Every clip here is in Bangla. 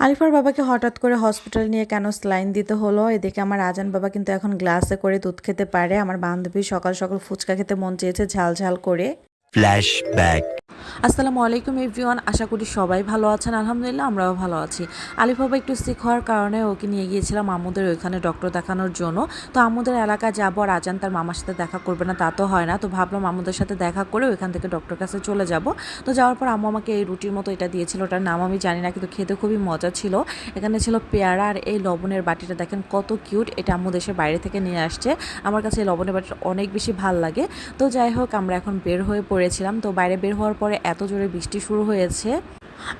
আলিফার বাবাকে হঠাৎ করে হসপিটাল নিয়ে কেন স্লাইন দিতে হলো? এদিকে আমার আজান বাবা কিন্তু এখন গ্লাসে করে দুধ খেতে পারে। আমার বান্ধবী সকাল সকাল ফুচকা খেতে মন চেয়েছে ঝাল ঝাল করে। Flashback. আসসালামু আলাইকুম এভরিওয়ান, আশা করি সবাই ভালো আছেন, আলহামদুলিল্লাহ আমরাও ভালো আছি। আলিফ বাবা একটু সিক হওয়ার কারণে ওকে নিয়ে গিয়েছিলাম আমুদের ওইখানে ডক্টর দেখানোর জন্য। তো আমুদের এলাকায় যাব আর আজান তার মামার সাথে দেখা করবে না, তা তো হয় না। তো ভাবলাম আমুদের সাথে দেখা করে ওইখান থেকে ডক্টর কাছে চলে যাব। তো যাওয়ার পর আম্মু আমাকে এই রুটির মতো এটা দিয়েছিল, ওটার নাম আমি জানি না, কিন্তু খেতে খুবই মজা ছিল। এখানে ছিল পেয়ারা আর এই লবণের বাটিটা, দেখেন কত কিউট এটা আম্মু দেশের বাইরে থেকে নিয়ে আসছে। আমার কাছে এই লবণের বাটিটা অনেক বেশি ভালো লাগে। তো যাই হোক, আমরা এখন বের হয়ে পড়েছিলাম। তো বাইরে বের হওয়ার পরে এত জোরে বৃষ্টি শুরু হয়েছে।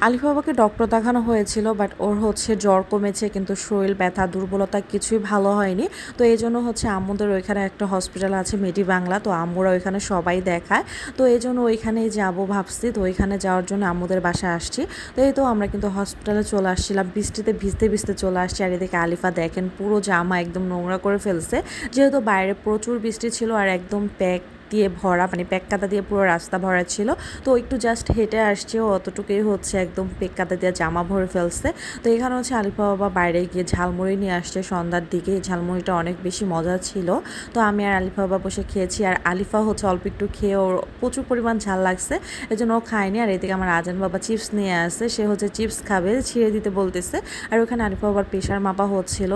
আলিফ বাবাকে ডক্টর দেখানো হয়েছিল বাট ওর হচ্ছে জ্বর কমেছে, কিন্তু শরীর ব্যথা, দুর্বলতা কিছুই ভালো হয়নি। তো এই জন্য হচ্ছে আম্মুদের ওইখানে একটা হসপিটাল আছে, মেডি বাংলা, তো আম্মুরা ওইখানে সবাই দেখায়। তো এই জন্য ওইখানেই যাব ভাবছি, তো ওইখানে যাওয়ার জন্য আম্মুদের বাসায় আসছি। তো এই তো আমরা কিন্তু হসপিটালে চলে আসছিলাম, বৃষ্টিতে ভিজতে ভিজতে চলে আসছি, আর এদিকে আলিফা দেখেন পুরো জামা একদম নোংরা করে ফেলছে। যেহেতু বাইরে প্রচুর বৃষ্টি ছিল আর একদম প্যাক দিয়ে ভরা মানে প্যাক কাদা দিয়ে পুরো রাস্তা ভরা ছিল। তো একটু জাস্ট হেঁটে আসছে, ও অতটুকুই হচ্ছে একদম পেক কাদা দিয়ে জামা ভরে ফেলছে। তো এখানে হচ্ছে আলিফা বাবা বাইরে গিয়ে ঝালমুড়ি নিয়ে আসছে সন্ধ্যার দিকে। এই ঝালমুড়িটা অনেক বেশি মজা ছিল। তো আমি আর আলিফা বাবা বসে খেয়েছি। আর আলিফা হচ্ছে অল্প একটু খেয়ে ওর প্রচুর পরিমাণ ঝাল লাগছে। এই জন্য ও খায়নি। আর এদিকে আমার আজান বাবা চিপস নিয়ে আসছে সে হচ্ছে চিপস খাবে, ছিঁড়ে দিতে বলতেছে। আর ওখানে আলিফা বাবার প্রেশার মাপা হচ্ছিল।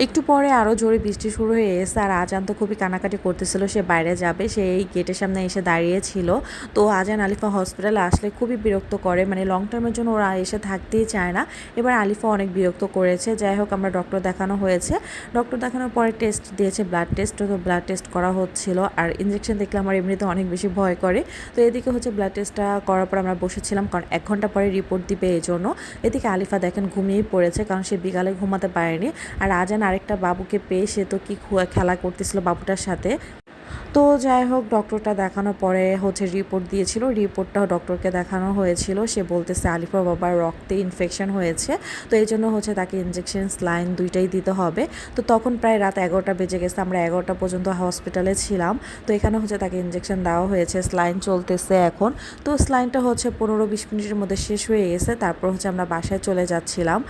একটু পরে আরও জোরে বৃষ্টি শুরু হয়ে এসে আর আজান তো খুবই কানাকাটি করতেছিল, সে বাইরে যাবে, সে এই গেটের সামনে এসে দাঁড়িয়েছিল তো আজান আলিফা হসপিটালে আসলে খুবই বিরক্ত করে মানে লং টার্মের জন্য ওরা এসে থাকতেই চায় না। এবার আলিফা অনেক বিরক্ত করেছে, যাই হোক আমরা ডক্টর দেখানো হয়েছে। ডক্টর দেখানোর পরে টেস্ট দিয়েছে ব্লাড টেস্ট তো ব্লাড টেস্ট করা হচ্ছিল। আর ইঞ্জেকশন দেখলে আমার এমনিতে অনেক বেশি ভয় করে। তো এদিকে হচ্ছে ব্লাড টেস্টটা করার পর আমরা বসেছিলাম, কারণ এক ঘণ্টা পরে রিপোর্ট দিবে এই জন্য। এদিকে আলিফা দেখেন ঘুমিয়েই পড়েছে, কারণ সে বিকালে ঘুমাতে পারেনি। আর আজান আরেকটা বাবুকে পেয়ে সে তো কি খেলা করতেছিল বাবুটার সাথে। তো যাই হোক ডক্টরটা দেখানোর পরে হচ্ছে রিপোর্ট দিয়েছিল। রিপোর্টটাও ডক্টরকে দেখানো হয়েছিল। সে বলতেছে আলিফা বাবার রক্তে ইনফেকশন হয়েছে। তো এই জন্য হচ্ছে তাকে ইঞ্জেকশন স্লাইন দুইটাই দিতে হবে। তো তখন প্রায় রাত এগারোটা বেজে গেছে, আমরা এগারোটা পর্যন্ত হসপিটালে ছিলাম। তো এখানে হচ্ছে তাকে ইঞ্জেকশন দেওয়া হয়েছে। স্লাইন চলতেছে এখন। তো স্লাইনটা হচ্ছে পনেরো বিশ মিনিটের মধ্যে শেষ হয়ে গেছে। তারপর হচ্ছে আমরা বাসায় চলে যাচ্ছিলাম।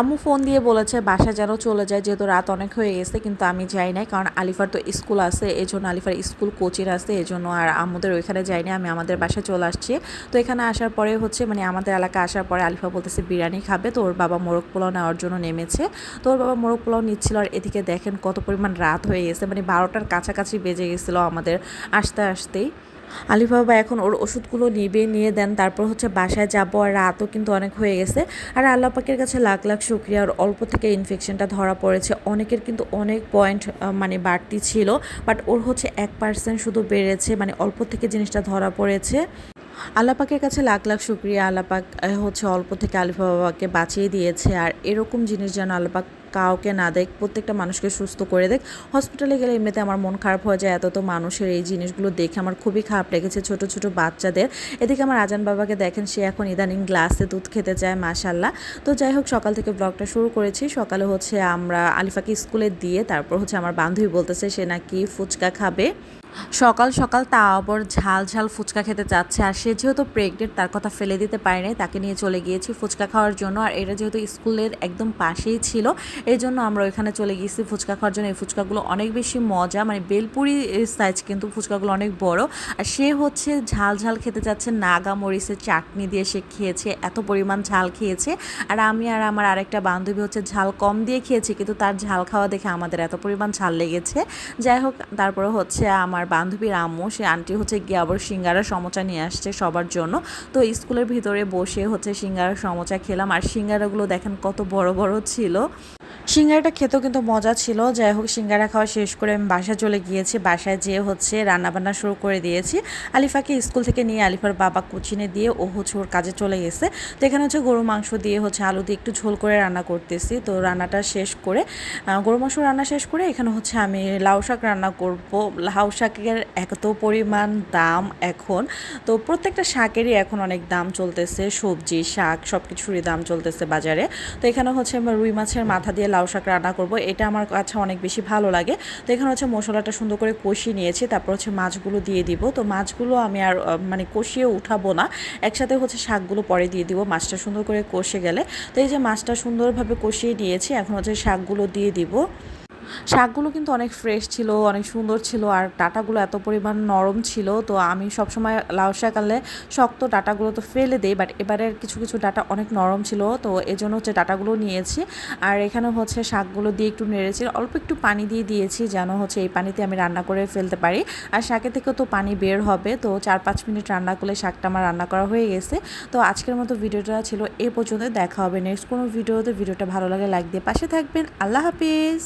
আম্মু ফোন দিয়ে বলেছে বাসা যেন চলে যায়, যেহেতু রাত অনেক হয়ে গেছে, কিন্তু আমি যাই নাই, কারণ আলিফার তো স্কুল আছে এই জন্য আলিফার স্কুল কোচিং আছে এই জন্য আর আমাদের ওইখানে যাইনি আমি আমাদের বাসায় চলে আসছি। তো এখানে আসার পরে হচ্ছে মানে আমাদের এলাকা আসার পরে আলিফা বলতেছে, বিরিয়ানি খাবে। তো ওর বাবা মোরগ পোলাও নেওয়ার জন্য নেমেছে। তো ওর বাবা মোরগ পোলাও নিচ্ছিল, আর এদিকে দেখেন কত পরিমাণ রাত হয়ে গেছে মানে বারোটার কাছাকাছি বেজে গেছিল আমাদের, আসতে আসতেই। আলিফ বাবা এখন ওর ওষুধগুলো নিবে, নিয়ে দেন, তারপর হচ্ছে বাসায় যাব আর রাতও কিন্তু অনেক হয়ে গেছে। আর আল্লাহ পাকের কাছে লাখ লাখ শুক্রিয়া, আর অল্প থেকে ইনফেকশনটা ধরা পড়েছে। অনেকের কিন্তু অনেক পয়েন্ট মানে বাড়তি ছিল বাট ওর হচ্ছে এক পার্সেন্ট শুধু বেড়েছে মানে অল্প থেকে জিনিসটা ধরা পড়েছে। আল্লাপাকের কাছে লাখ লাখ শুক্রিয়া আল্লাপাক হচ্ছে অল্প থেকে আলিফা বাবাকে বাঁচিয়ে দিয়েছে। আর এরকম জিনিস যেন আল্লাপাক কাউকে না দেখ, প্রত্যেকটা মানুষকে সুস্থ করে দেখ। হসপিটালে গেলে এমনিতে আমার মন খারাপ হয়ে যায়, এত তো মানুষের এই জিনিসগুলো দেখে আমার খুবই খারাপ লেগেছে ছোট ছোট বাচ্চাদের। এদিকে আমার আজান বাবাকে দেখেন, সে এখন ইদানিং গ্লাসে দুধ খেতে চায় মাশাল্লাহ তো যাই হোক, সকাল থেকে ব্লগটা শুরু করেছি। সকালে হচ্ছে আমরা আলিফাকে স্কুলে দিয়ে তারপর হচ্ছে আমার বান্ধবী বলতেছে, সে নাকি ফুচকা খাবে? সকাল সকাল তা আবার ঝাল ঝাল ফুচকা খেতে চাচ্ছে, আর সে যেহেতু প্রেগনেন্ট তার কথা ফেলে দিতে পারে নাই, তাকে নিয়ে চলে গিয়েছি ফুচকা খাওয়ার জন্য, আর এটা যেহেতু স্কুলের একদম পাশেই ছিল, এই জন্য আমরা ওইখানে চলে গিয়েছি ফুচকা খাওয়ার জন্য। এই ফুচকাগুলো অনেক বেশি মজা মানে বেলপুরি সাইজ কিন্তু ফুচকাগুলো অনেক বড়, আর সে হচ্ছে ঝাল ঝাল খেতে চাচ্ছে, নাগা মরিচের চাটনি দিয়ে সে খেয়েছে, এত পরিমাণ ঝাল খেয়েছে, আর আমি আর আমার আরেকটা বান্ধবী হচ্ছে ঝাল কম দিয়ে খেয়েছি, কিন্তু তার ঝাল খাওয়া দেখে আমাদের এত পরিমাণ ঝাল লেগেছে। যাই হোক, তারপরে হচ্ছে আমার বান্ধবীর আম্মু সে আন্টি হচ্ছে গিয়ে আবার সিঙ্গারা সমচা নিয়ে আসছে সবার জন্য। তো স্কুলের ভিতরে বসে হচ্ছে সিঙ্গারা সমচা খেলাম। আর সিঙ্গারাগুলো দেখেন কত বড় বড় ছিল। সিঙ্গারাটা খেতেও কিন্তু মজা ছিল। যাই হোক, সিঙ্গারা খাওয়া শেষ করে আমি বাসায় চলে গিয়েছি। বাসায় যেয়ে হচ্ছে রান্নাবান্না শুরু করে দিয়েছি। আলিফাকে স্কুল থেকে নিয়ে আলিফার বাবা কোচিনে দিয়ে ও হচ্ছে ওর কাজে চলে গেছে। তো এখানে হচ্ছে গরু মাংস দিয়ে হচ্ছে আলু দিয়ে একটু ঝোল করে রান্না করতেছি। তো রান্নাটা শেষ করে গরু মাংস রান্না শেষ করে এখানে হচ্ছে আমি লাউ শাক রান্না করব। লাউ শাকের এত পরিমাণ দাম এখন। তো প্রত্যেকটা শাকেরই এখন অনেক দাম চলতেছে। সবজি, শাক সব কিছুরই দাম চলতেছে বাজারে। তো এখানে হচ্ছে আমার রুই মাছের মাথা দিয়ে দিয়ে লাউ শাক রান্না করব, এটা আমার কাছে অনেক বেশি ভালো লাগে। তো এখানে হচ্ছে মশলাটা সুন্দর করে কষিয়ে নিয়েছি, তারপর হচ্ছে মাছগুলো দিয়ে দিব। তো মাছগুলো আমি আর মানে কষিয়ে উঠাবো না, একসাথে হচ্ছে শাকগুলো পরে দিয়ে দিব, মাছটা সুন্দর করে কষে গেলে। তো এই যে মাছটা সুন্দরভাবে কষিয়ে নিয়েছি, এখন হচ্ছে শাকগুলো দিয়ে দিব। শাকগুলো কিন্তু অনেক ফ্রেশ ছিল, অনেক সুন্দর ছিল আর ডাটাগুলো এত পরিমাণ নরম ছিল। তো আমি সবসময় লাউ শাক আনলে শক্ত ডাটাগুলো তো ফেলে দিই বাট এবারের কিছু কিছু ডাটা অনেক নরম ছিল। তো এজন্য হচ্ছে ডাটাগুলো নিয়েছি। আর এখানে হচ্ছে শাকগুলো দিয়ে একটু নেড়েছি অল্প একটু পানি দিয়ে দিয়েছি যেন হচ্ছে এই পানিতে আমি রান্না করে ফেলতে পারি। আর শাকের থেকেও তো পানি বের হবে, তো চার পাঁচ মিনিট রান্না করলে শাকটা আমার রান্না করা হয়ে গেছে। তো আজকের মতো ভিডিওটা ছিল এ পর্যন্ত দেখা হবে নেক্সট কোনো ভিডিওতে। ভিডিওটা ভালো লাগে লাইক দিয়ে পাশে থাকবেন। আল্লাহ হাফিজ।